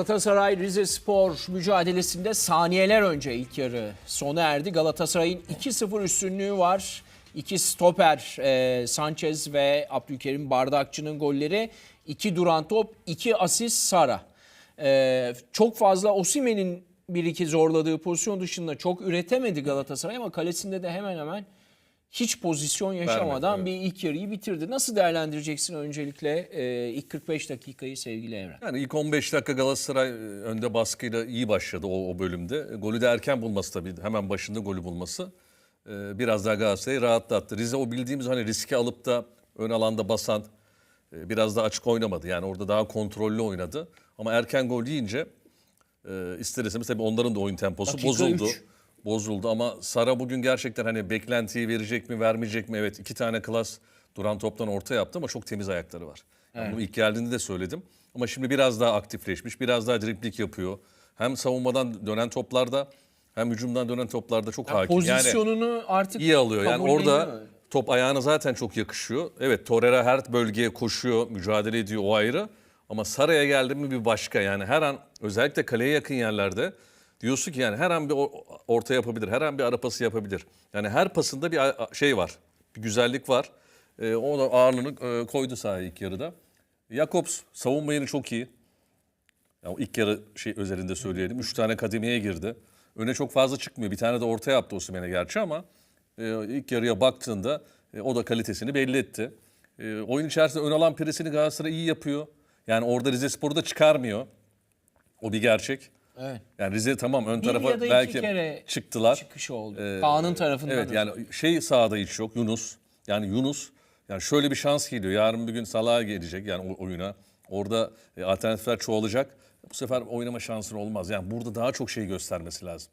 Galatasaray Rize Spor mücadelesinde saniyeler önce ilk yarı sona erdi. Galatasaray'ın 2-0 üstünlüğü var. İki stoper e, Sanchez ve Abdülkerim Bardakçı'nın golleri. iki duran top, iki asist Sara. E, çok fazla Osimen'in bir iki zorladığı pozisyon dışında çok üretemedi Galatasaray ama kalesinde de hemen hemen hiç pozisyon yaşamadan evet. bir ilk yarıyı bitirdi. Nasıl değerlendireceksin öncelikle e, ilk 45 dakikayı sevgili Evren? Yani ilk 15 dakika Galatasaray e, önde baskıyla iyi başladı o, o bölümde. E, Golü de erken bulması tabii hemen başında golü bulması. e, Biraz daha Galatasaray'ı rahatlattı. Rize o bildiğimiz hani riski alıp da ön alanda basan e, biraz daha açık oynamadı. Yani orada daha kontrollü oynadı. Ama erken gol yiyince e, ister istemez tabii onların da oyun temposu Dakika bozuldu. üç. Bozuldu ama Sara bugün gerçekten hani beklentiyi verecek mi vermeyecek mi? Evet iki tane klas duran toptan orta yaptı ama çok temiz ayakları var. Yani Bunu ilk geldiğinde de söyledim. Ama şimdi biraz daha aktifleşmiş, biraz daha driplik yapıyor. Hem savunmadan dönen toplarda hem hücumdan dönen toplarda çok hakim. Yani Pozisyonunu artık iyi alıyor. Yani orada top ayağına zaten çok yakışıyor. Evet Torreira her bölgeye koşuyor, mücadele ediyor o ayrı. Ama Sara'ya geldi mi bir başka. Yani her an özellikle kaleye yakın yerlerde diyorsun ki yani her an bir or- orta yapabilir, her an bir ara pası yapabilir. Yani her pasında bir şey var, bir güzellik var. Ee, o da ağırlığını e, koydu sahaya ilk yarıda. Jakobs savunma yeri çok iyi. Ya o ilk yarı şey özelinde söyleyelim. Üç tane kademeye girdi. Öne çok fazla çıkmıyor. Bir tane de orta yaptı Osimhen'e gerçi ama e, ilk yarıya baktığında e, o da kalitesini belli etti. E, oyun içerisinde ön alan presini Galatasaray iyi yapıyor. Yani orada Rize Spor'u da çıkarmıyor. O bir gerçek. Evet. Yani Rize tamam ön tarafa ya da iki belki kere çıktılar. çıkışı oldu. Ee, Kaan'ın tarafından. Evet yani şey sahada hiç yok Yunus. Yani Yunus yani şöyle bir şans geliyor. Yarın bir gün Salah'a gelecek yani o- oyuna. Orada e, alternatifler çoğalacak. Bu sefer oynama şansın olmaz. Yani burada daha çok şey göstermesi lazım.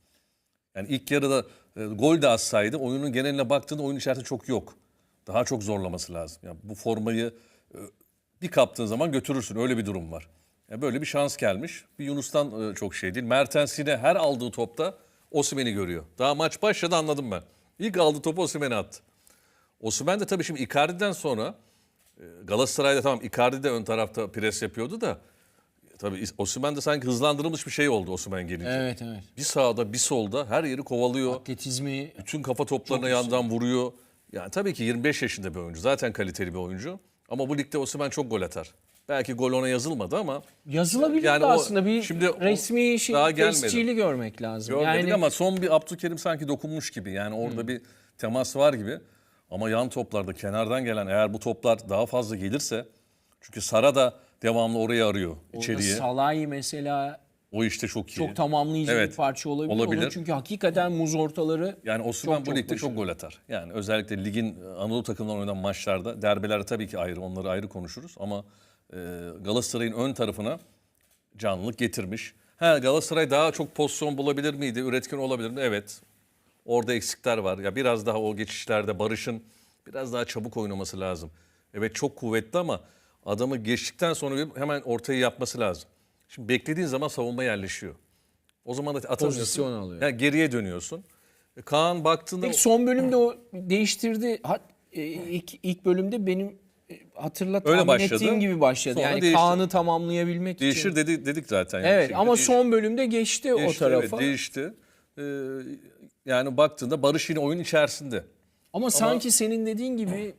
Yani ilk yarıda e, gol de atsaydı oyunun geneline baktığında oyun içerisinde çok yok. Daha çok zorlaması lazım. Yani bu formayı e, bir kaptığın zaman götürürsün. Öyle bir durum var. Yani böyle bir şans gelmiş. Bir Yunus'tan e, çok şey değil. Mertens yine her aldığı topta Osimhen'i görüyor. Daha maç başladı anladım ben. İlk aldığı topu Osimhen'e attı. Osimhen de tabii şimdi Icardi'den sonra e, Galatasaray'da tamam Icardi de ön tarafta pres yapıyordu da tabii Osimhen de sanki hızlandırılmış bir şey oldu Osimhen gelince. Evet evet. Bir sağda bir solda her yeri kovalıyor. Atletizmi Bütün kafa toplarına yandan vuruyor. Yani tabii ki 25 yaşında bir oyuncu. Zaten kaliteli bir oyuncu. Ama bu ligde Osimhen çok gol atar. Belki gol ona yazılmadı ama yazılabilir Yani o- aslında bir şimdi o resmi şey, daha tescili görmek lazım. görmedik yani ama son bir Abdülkerim sanki dokunmuş gibi. Yani orada bir temas var gibi. Ama yan toplarda kenardan gelen eğer bu toplar daha fazla gelirse çünkü Sara da devamlı orayı arıyor orada içeriye. Salah'ı mesela O işte çok iyi. çok tamamlayıcı Evet, bir parça olabilir. olabilir. Onun çünkü hakikaten muz ortaları Yani Osman bu ligde çok gol atar. Yani özellikle ligin e, Anadolu takımlarından oynanan maçlarda derbeler tabii ki ayrı onları ayrı konuşuruz ama Galatasaray'ın ön tarafına canlılık getirmiş. Ha Galatasaray daha çok pozisyon bulabilir miydi? Üretken olabilir mi? Evet. Orada eksikler var. Ya biraz daha o geçişlerde Barış'ın biraz daha çabuk oynaması lazım. Evet çok kuvvetli ama adamı geçtikten sonra hemen ortayı yapması lazım. Şimdi beklediğin zaman savunma yerleşiyor. O zaman da atamıyorsun. Pozisyon alıyor. Yani geriye dönüyorsun. E, Kaan baktığında Peki son bölümde o değiştirdi. Ha, e, ilk, ilk bölümde benim e, hatırlat Öyle tahmin başladı. gibi başladı. Sonra yani değişti. Kaan'ı tamamlayabilmek değişir için. dedi, dedik zaten. yani. Evet ama değiş- son bölümde geçti, o değişti, tarafa. Evet, değişti. Ee, yani baktığında Barış yine oyun içerisinde. Ama sanki senin dediğin gibi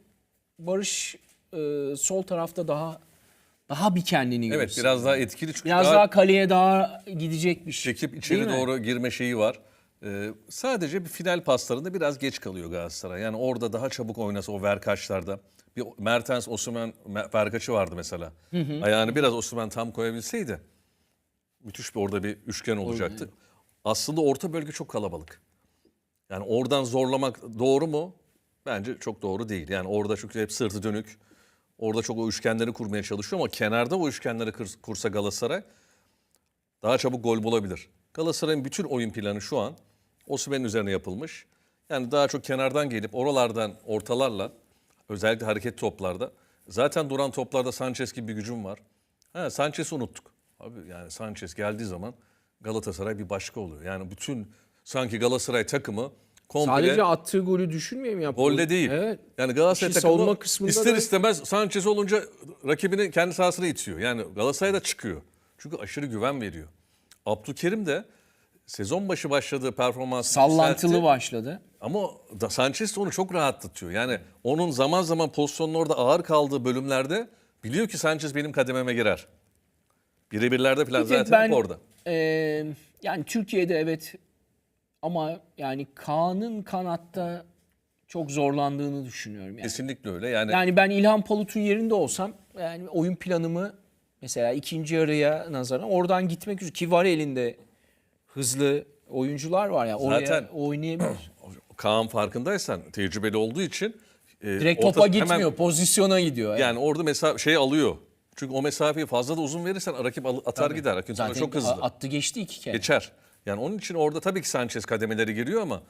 Barış e, sol tarafta daha daha bir kendini Evet gösteriyor. biraz daha etkili. Çünkü Biraz daha kaleye daha gidecekmiş. çekip Değil içeri mi? doğru girme şeyi var. Ee, sadece bir final paslarında biraz geç kalıyor Galatasaray. Yani orada daha çabuk oynasa o verkaçlarda. Bir Mertens, Osimhen Mer- verkaçı vardı mesela. Ayağını biraz Osimhen tam koyabilseydi müthiş bir orada bir üçgen olacaktı. Aslında orta bölge çok kalabalık. Yani oradan zorlamak doğru mu? Bence çok doğru değil. Yani orada çünkü hep sırtı dönük. Orada çok o üçgenleri kurmaya çalışıyor ama kenarda o üçgenleri kursa Galatasaray daha çabuk gol bulabilir. Galatasaray'ın bütün oyun planı şu an Osimhen'in üzerine yapılmış. Yani daha çok kenardan gelip oralardan ortalarla özellikle hareket toplarda zaten duran toplarda Sanchez gibi bir gücüm var. Ha, Sanchez'i unuttuk. Abi yani Sanchez geldiği zaman Galatasaray bir başka oluyor. Yani bütün sanki Galatasaray takımı komple Sadece attığı golü düşünmeyeyim ya. Golle değil. Evet. Yani Galatasaray İşi takımı savunma kısmında ister da- istemez Sanchez olunca rakibini kendi sahasına itiyor. Yani Galatasaray da çıkıyor. Çünkü aşırı güven veriyor. Abdülkerim de sezon başı başladığı performans Sallantılı başladı. ama da Sanchez de onu çok rahatlatıyor. Yani onun zaman zaman pozisyonun orada ağır kaldığı bölümlerde biliyor ki Sanchez benim kadememe girer. Birebirlerde falan Bir tek zaten ben hep orada. e, yani Türkiye'de evet ama yani Kaan'ın kanatta çok zorlandığını düşünüyorum. Yani. Kesinlikle öyle. Yani, Yani ben İlhan Palut'un yerinde olsam yani oyun planımı mesela ikinci yarıya nazaran oradan gitmek üzere ki var elinde hızlı oyuncular var ya oraya Zaten- oynayabilir. Kaan farkındaysan tecrübeli olduğu için e, Direkt orta- topa hemen- gitmiyor, pozisyona gidiyor. Yani. yani orada mesela şey alıyor. Çünkü o mesafeyi fazla da uzun verirsen rakip al- atar gider. Rakip sana Zaten çok hızlı. a- attı geçti iki kere. Geçer. Yani onun için orada tabii ki Sanchez kademeleri giriyor ama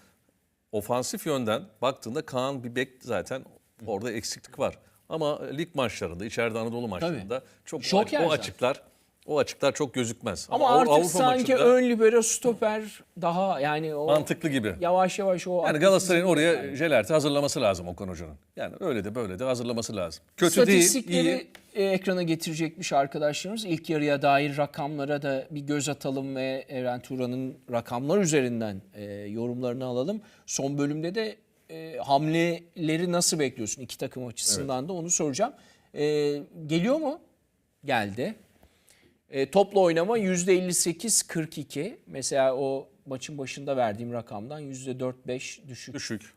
ofansif yönden baktığında Kaan bir bek zaten orada eksiklik var. Ama lig maçlarında, içeride Anadolu maçlarında çok o, Şoker o zaten. açıklar o açıklar çok gözükmez. Ama Av- artık Avrupa sanki maçında ön libero stoper daha yani o mantıklı gibi. yavaş yavaş o Yani Galatasaray'ın oraya Jelert'i hazırlaması lazım Okan Hoca'nın. Yani öyle de böyle de hazırlaması lazım. Kötü değil, iyi. e, ekrana getirecekmiş arkadaşlarımız. İlk yarıya dair rakamlara da bir göz atalım ve Eren Turan'ın rakamlar üzerinden e, yorumlarını alalım. Son bölümde de e, hamleleri nasıl bekliyorsun iki takım açısından da onu soracağım. E, geliyor mu? Geldi. E, topla oynama %58-42. Mesela o maçın başında verdiğim rakamdan %4-5 düşük. Düşük.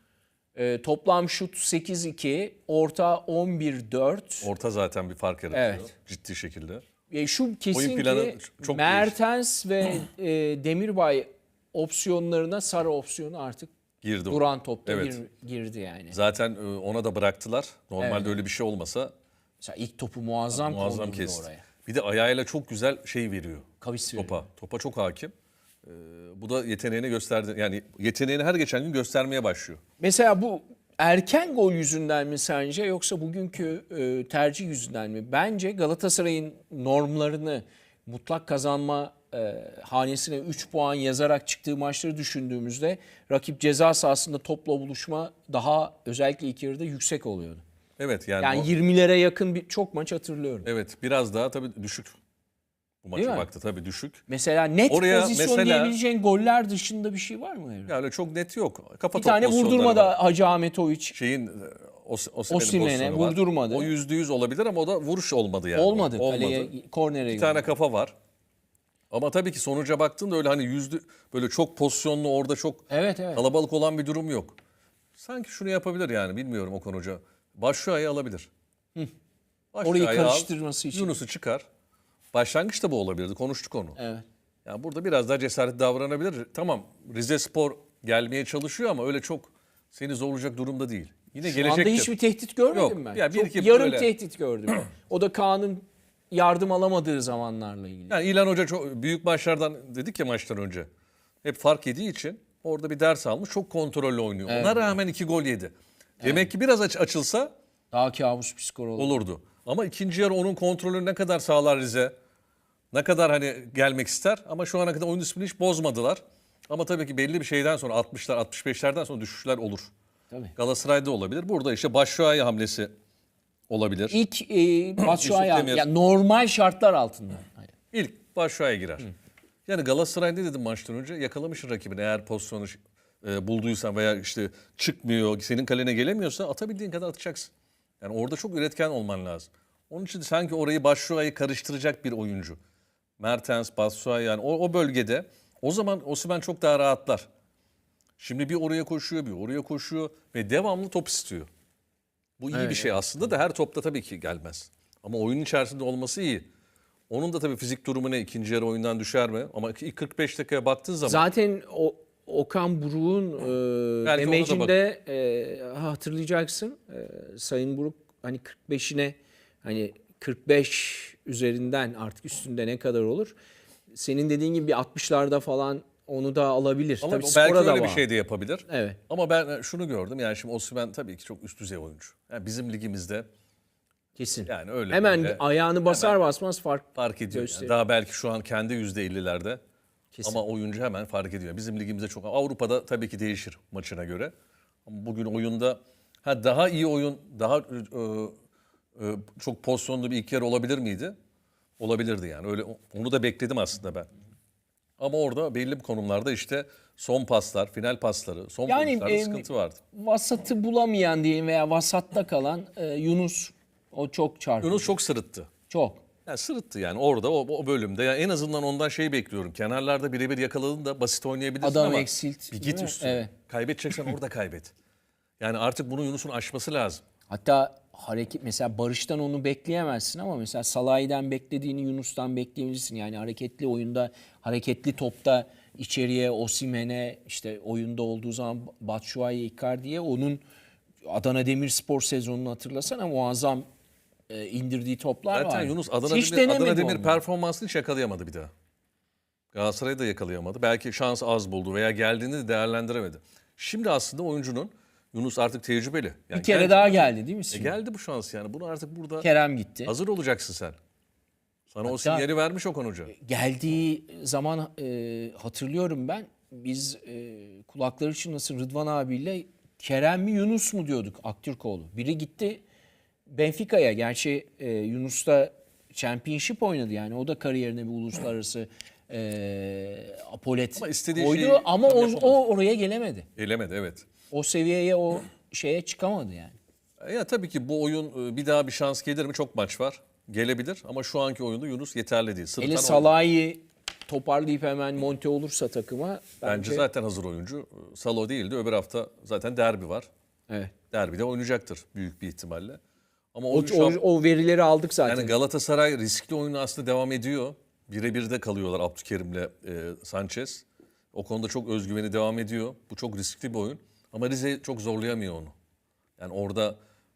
E, toplam şut 8-2, orta 11-4. Orta zaten bir fark yaratıyor. Evet. Ciddi şekilde. E, şu kesin Oyun planı ki çok Mertens ve e, Demirbay opsiyonlarına Sara opsiyonu artık Girdi. o. duran topta Evet. gir- girdi yani. Zaten e, ona da bıraktılar. Normalde öyle bir şey olmasa Mesela ilk topu muazzam, muazzam kondurdu kesti. oraya. Bir de ayağıyla çok güzel şey veriyor. Kavis veriyor. Topa. Topa çok hakim. Ee, bu da yeteneğini gösterdi. Yani yeteneğini her geçen gün göstermeye başlıyor. Mesela bu erken gol yüzünden mi sence yoksa bugünkü e, tercih yüzünden mi? Bence Galatasaray'ın normlarını mutlak kazanma e, hanesine 3 puan yazarak çıktığı maçları düşündüğümüzde rakip ceza sahasında topla buluşma daha özellikle ilk yarıda yüksek oluyordu. Evet yani, Yani o- 20'lere yakın bir çok maç hatırlıyorum. evet biraz daha tabii düşük. Bu maça baktı tabii düşük. Mesela net Oraya pozisyon mesela- diyebileceğin goller dışında bir şey var mı? Evren? Yani çok net yok. Kafa bir tane vurdurma da Hacı Ahmetoviç Şeyin e, Os Osimhen'in Osimhen'e pozisyonu var. vurdurmadı. O yüzde yüz olabilir ama o da vuruş olmadı yani. olmadı. Olmadı. Kaleye, kornere Bir tane kafa var. Ama tabii ki sonuca baktığında öyle hani yüzde böyle çok pozisyonlu orada çok Evet evet. kalabalık olan bir durum yok. Sanki şunu yapabilir yani bilmiyorum Okan Hoca. Başşuay'ı alabilir. Orayı al, karıştırması için. Yunus'u çıkar. Başlangıçta bu olabilirdi. Konuştuk onu. Evet. Yani burada biraz daha cesaretli davranabilir. Tamam Rize Spor gelmeye çalışıyor ama öyle çok seni zorlayacak durumda değil. Yine Şu anda gelecektir. hiçbir tehdit görmedim Yok. ben. Ya bir Çok yarım böyle- tehdit gördüm. o da Kaan'ın yardım alamadığı zamanlarla ilgili. Yani İlhan Hoca çok büyük maçlardan dedik ya maçtan önce. Hep fark yediği için orada bir ders almış. Çok kontrollü oynuyor. Ona rağmen iki gol yedi. Demek ki biraz aç- açılsa Daha kabus bir skor oldu. olurdu. Ama ikinci yarı onun kontrolünü ne kadar sağlar Rize? Ne kadar hani gelmek ister? Ama şu ana kadar oyun disiplini hiç bozmadılar. Ama tabii ki belli bir şeyden sonra 60'lar 65'lerden sonra düşüşler olur. Tabii. Galatasaray'da olabilir. Burada işte Başşuay hamlesi olabilir. İlk e, Batshuayi Demir. yani normal şartlar altında. İlk Başşuay'a girer. Yani Galatasaray ne dedim maçtan önce? Yakalamışsın rakibini eğer pozisyonu e, bulduysan veya işte çıkmıyor, senin kalene gelemiyorsa atabildiğin kadar atacaksın. Yani orada çok üretken olman lazım. Onun için sanki orayı Başşuay'ı karıştıracak bir oyuncu. Mertens, Batshuayi yani o, o bölgede o zaman Osimhen çok daha rahatlar. Şimdi bir oraya koşuyor, bir oraya koşuyor ve devamlı top istiyor. Bu iyi bir şey aslında da her topta tabii ki gelmez. Ama oyunun içerisinde olması iyi. Onun da tabii fizik durumu ne? İkinci yarı oyundan düşer mi? Ama ilk 45 dakikaya baktığın zaman Zaten o Okan Buruk'un e, Belki demecinde e, hatırlayacaksın. E, Sayın Buruk hani 45'ine hani 45 üzerinden artık üstünde ne kadar olur? Senin dediğin gibi bir 60'larda falan onu da alabilir. ama Tabii belki skora da öyle bir şey de yapabilir. Evet. Ama ben şunu gördüm yani şimdi Osimhen tabii ki çok üst düzey oyuncu. Yani bizim ligimizde Kesin. yani öyle Hemen böyle ayağını basar basmaz fark fark ediyor. Yani daha belki şu an kendi %50'lerde Kesin. ama oyuncu hemen fark ediyor. Bizim ligimizde çok Avrupa'da tabii ki değişir maçına göre. Ama bugün oyunda ha daha iyi oyun, daha e, e, çok pozisyonlu bir ilk yarı olabilir miydi? olabilirdi yani. Öyle onu da bekledim aslında ben. Ama orada belli bir konumlarda işte son paslar, final pasları, son Yani, vuruşlarda e, sıkıntı vardı. Vasatı bulamayan diyeyim veya vasatta kalan e, Yunus o çok çarpıcı. Yunus çok sırıttı. Çok. Yani sırıttı yani orada o, o bölümde. Yani en azından ondan şey bekliyorum. Kenarlarda birebir yakaladın da basit oynayabilirsin Adam ama eksilt, bir git üstüne. Evet. Kaybedeceksen orada kaybet. Yani artık bunu Yunus'un aşması lazım. Hatta hareket mesela Barış'tan onu bekleyemezsin ama mesela Salah'dan beklediğini Yunus'tan bekleyebilirsin. Yani hareketli oyunda, hareketli topta içeriye Osimhen'e işte oyunda olduğu zaman Batshuayi Icardi'ye onun Adana Demirspor sezonunu hatırlasana muazzam e, indirdiği toplar Zaten var. Yunus Adana Hiç Demir, Adana Demir performansını hiç yakalayamadı bir daha. Galatasaray'ı da yakalayamadı. Belki şans az buldu veya geldiğini de değerlendiremedi. Şimdi aslında oyuncunun Yunus artık tecrübeli. Yani Bir kere geldi- daha geldi değil mi? E geldi bu şans yani. Bunu artık burada Kerem gitti. hazır olacaksın sen. Sana o sinyali vermiş Okan Hoca. geldiği zaman e, hatırlıyorum ben biz e, kulakları çınlasın Rıdvan abiyle Kerem mi Yunus mu diyorduk Aktürkoğlu. Biri gitti Benfica'ya. Gerçi e, Yunus da Championship oynadı yani o da kariyerine bir uluslararası e, apolet Ama istediği koydu şeyi ama tam o, yapamadı. o oraya gelemedi. Elemedi evet. O seviyeye o şeye çıkamadı yani. Ya tabii ki bu oyun e, bir daha bir şans gelir mi? Çok maç var. Gelebilir ama şu anki oyunda Yunus yeterli değil. Sırıtan Hele oyuncu. Salah'ı toparlayıp hemen monte olursa takıma Bence bence, zaten hazır oyuncu. Salo değildi. Öbür hafta zaten derbi var. evet. Derbide oynayacaktır büyük bir ihtimalle. Ama O, an- o, o verileri aldık zaten. yani Galatasaray riskli oyunu aslında devam ediyor. Birebir de kalıyorlar Abdülkerim'le e, Sanchez. O konuda çok özgüveni devam ediyor. Bu çok riskli bir oyun. Ama Rize çok zorlayamıyor onu. Yani orada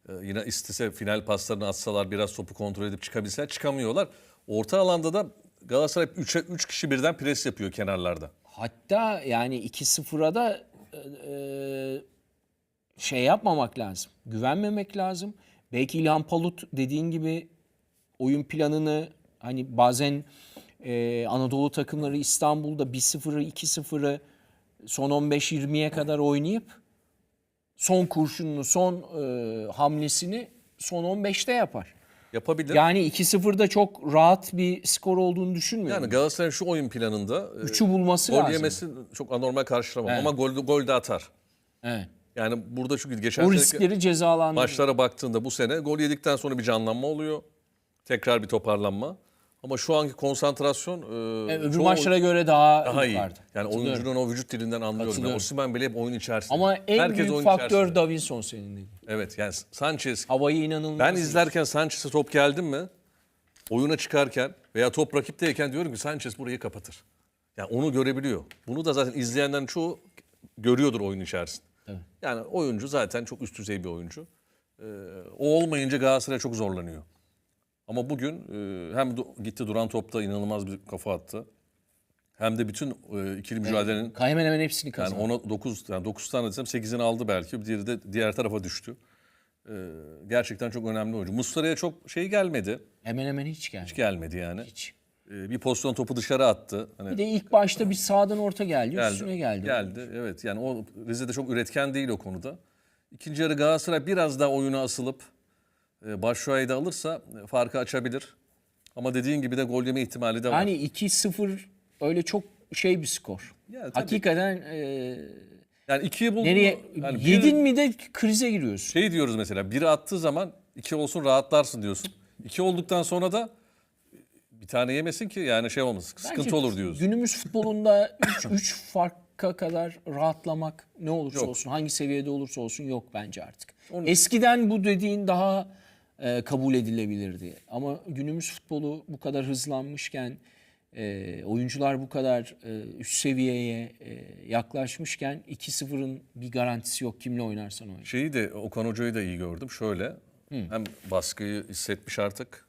e, yine istese final paslarını atsalar biraz topu kontrol edip çıkabilseler çıkamıyorlar. Orta alanda da Galatasaray 3'e 3 kişi birden pres yapıyor kenarlarda. Hatta yani 2-0'a da e, e, şey yapmamak lazım. Güvenmemek lazım. Belki İlhan Palut dediğin gibi oyun planını hani bazen e, Anadolu takımları İstanbul'da 1-0'ı 2-0'ı son 15-20'ye kadar oynayıp son kurşununu, son e, hamlesini son 15'te yapar. Yapabilir. Yani 2-0'da çok rahat bir skor olduğunu düşünmüyorum. Yani Galatasaray'ın şu oyun planında e, Üçü bulması gol lazım. yemesi çok anormal karşılamam ama gol, gol de atar. Evet. Yani burada çünkü geçen O riskleri cezalandırır. maçlara baktığında bu sene gol yedikten sonra bir canlanma oluyor. Tekrar bir toparlanma. Ama şu anki konsantrasyon e, E, öbür çoğu- maçlara göre daha, daha iyi. yukarıda. Yani oyuncunun o vücut dilinden anlıyorum. Yani. Osimhen bile hep oyun içerisinde. Ama en Herkes büyük oyun faktör içerisinde. Davinson senin dediğin. Evet yani Sanchez Havayı inanılmaz. Ben izlerken Sanchez'e top geldi mi oyuna çıkarken veya top rakipteyken diyorum ki Sanchez burayı kapatır. Yani onu görebiliyor. Bunu da zaten izleyenlerin çoğu görüyordur oyun içerisinde. Yani oyuncu zaten çok üst düzey bir oyuncu. Ee, o olmayınca Galatasaray çok zorlanıyor. Ama bugün e, hem du- gitti duran topta inanılmaz bir kafa attı. Hem de bütün e, ikili mücadelenin Hemen hemen hepsini yani kazandı. ona 9 yani 9 tane desem 8'ini aldı belki. Diğeri de diğer tarafa düştü. Ee, gerçekten çok önemli oyuncu. Muslera'ya çok şey gelmedi. Hemen hemen hiç geldi. Hiç gelmedi yani. Hiç. Ee, bir pozisyon topu dışarı attı. Hani Bir de ilk başta bir sağdan orta geldi, üstüne geldi. Geldi. Evet. Yani o Rize'de çok üretken değil o konuda. İkinci yarı Galatasaray biraz daha oyuna asılıp e, Başşuay'ı da alırsa e, farkı açabilir. Ama dediğin gibi de gol yeme ihtimali de var. Yani 2-0 öyle çok şey bir skor. Tabii. Hakikaten e, yani ikiyi buldun. nereye? Yani bir- yedin mi de krize giriyorsun. Şey diyoruz mesela biri attığı zaman iki olsun rahatlarsın diyorsun. İki olduktan sonra da bir tane yemesin ki yani şey olmasın. Sıkıntı Bence olur diyoruz. Günümüz futbolunda 3 farka kadar rahatlamak ne olursa Yok. olsun, hangi seviyede olursa olsun yok bence artık. Eskiden bu dediğin daha e, kabul edilebilirdi. Ama günümüz futbolu bu kadar hızlanmışken, e, oyuncular bu kadar e, üst seviyeye e, yaklaşmışken 2-0'ın bir garantisi yok kimle oynarsan oyna. Şeyi de Okan Hoca'yı da iyi gördüm. Şöyle hem baskıyı hissetmiş artık.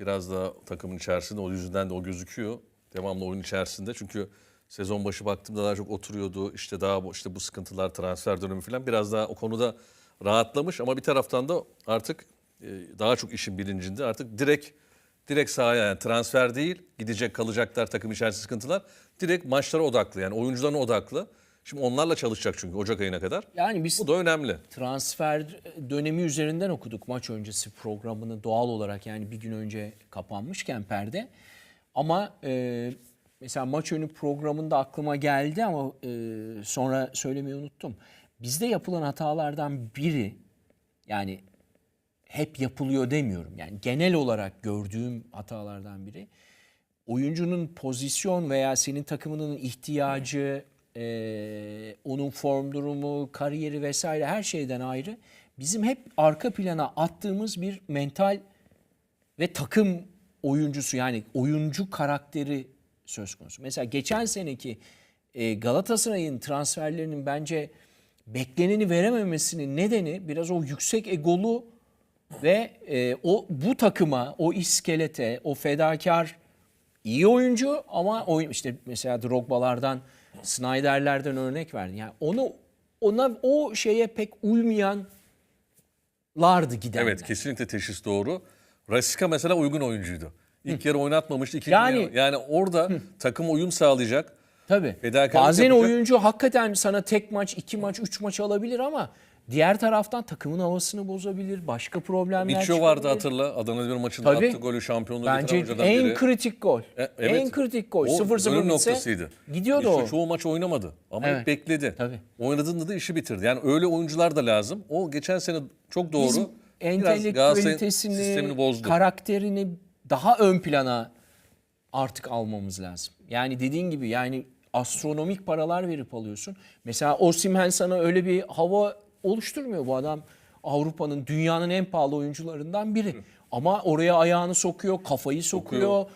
Biraz da takımın içerisinde o yüzünden de o gözüküyor. Devamlı oyun içerisinde. Çünkü sezon başı baktığımda daha çok oturuyordu. İşte daha işte bu sıkıntılar transfer dönemi falan biraz daha o konuda rahatlamış ama bir taraftan da artık e, daha çok işin bilincinde. Artık direkt direkt sahaya yani transfer değil, gidecek kalacaklar takım içerisinde sıkıntılar. Direkt maçlara odaklı yani oyuncularına odaklı. Şimdi onlarla çalışacak çünkü Ocak ayına kadar. Yani biz Bu da önemli. transfer dönemi üzerinden okuduk maç öncesi programını doğal olarak yani bir gün önce kapanmışken perde. Ama e, mesela maç önü programında aklıma geldi ama e, sonra söylemeyi unuttum. Bizde yapılan hatalardan biri yani hep yapılıyor demiyorum. Yani genel olarak gördüğüm hatalardan biri oyuncunun pozisyon veya senin takımının ihtiyacı, eee, onun form durumu, kariyeri vesaire her şeyden ayrı bizim hep arka plana attığımız bir mental ve takım oyuncusu yani oyuncu karakteri söz konusu. Mesela geçen seneki e, Galatasaray'ın transferlerinin bence bekleneni verememesinin nedeni biraz o yüksek egolu ve e, o bu takıma, o iskelete, o fedakar iyi oyuncu ama oyun işte mesela Drogba'lardan, Snyder'lerden örnek verdin. Yani onu ona o şeye pek uymayanlardı gidenler. Evet kesinlikle teşhis doğru. Rasika mesela uygun oyuncuydu. İlk yarı oynatmamıştı. ikinci Yani- yarı- yani orada takım uyum sağlayacak. Tabii. Bazen yapacak. oyuncu hakikaten sana tek maç, iki maç, üç maç alabilir ama diğer taraftan takımın havasını bozabilir. Başka problemler Mitchell vardı hatırla. Adana Demir maçında Tabii. attı golü şampiyonluğu Bence oyunculardan en biri. kritik gol. E, evet. En kritik gol. O 0-0 dönüm bitse noktasıydı. gidiyordu İşte o. Çoğu maç oynamadı ama Evet. hep bekledi. Tabii. Oynadığında da işi bitirdi. Yani öyle oyuncular da lazım. O geçen sene çok doğru. Biz Biraz Galatasaray'ın entelektüelitesini, sistemini bozdu. karakterini daha ön plana artık almamız lazım. Yani dediğin gibi yani astronomik paralar verip alıyorsun. Mesela Osimhen sana öyle bir hava oluşturmuyor bu adam. Avrupa'nın, dünyanın en pahalı oyuncularından biri. Ama oraya ayağını sokuyor, kafayı sokuyor,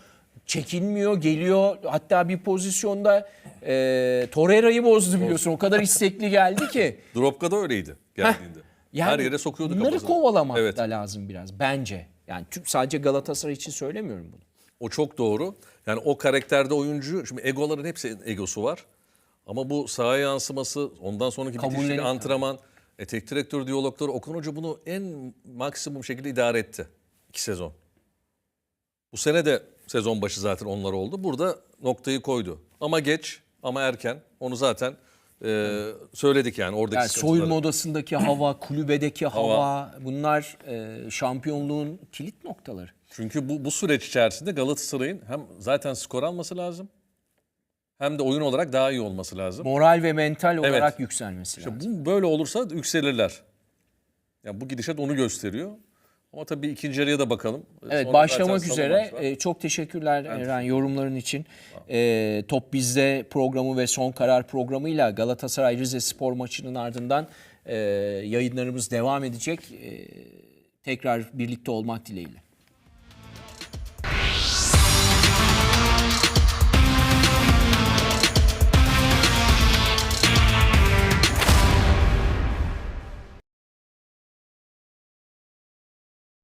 çekinmiyor, geliyor. Hatta bir pozisyonda e, Torreira'yı bozdu biliyorsun. O kadar istekli geldi ki. Dropka da öyleydi geldiğinde. Yani Her yere sokuyordu Bunları kovalamak Evet. da lazım biraz bence. Yani tüm sadece Galatasaray için söylemiyorum bunu. O çok doğru. Yani o karakterde oyuncu, şimdi egoların hepsi egosu var. Ama bu sahaya yansıması, ondan sonraki Kabullenip- antrenman, e, tek direktör diyalogları, Okan Hoca bunu en maksimum şekilde idare etti. iki sezon. Bu sene de sezon başı zaten onlar oldu. Burada noktayı koydu. Ama geç ama erken. Onu zaten e, söyledik yani oradaki Yani soyunma odasındaki hava, kulübedeki hava, bunlar e, şampiyonluğun kilit noktaları. Çünkü bu, bu süreç içerisinde Galatasaray'ın hem zaten skor alması lazım hem de oyun olarak daha iyi olması lazım. Moral ve mental olarak yükselmesi lazım. İşte bu böyle olursa yükselirler. Yani bu gidişat onu gösteriyor. Ama tabii ikinci yarıya da bakalım. Evet Sonra başlamak zaten salı üzere. maç var. E, çok teşekkürler Eren yorumların için. E, Top Bizde programı ve Son Karar programıyla Galatasaray Rize Spor maçının ardından e, yayınlarımız devam edecek. E, tekrar birlikte olmak dileğiyle.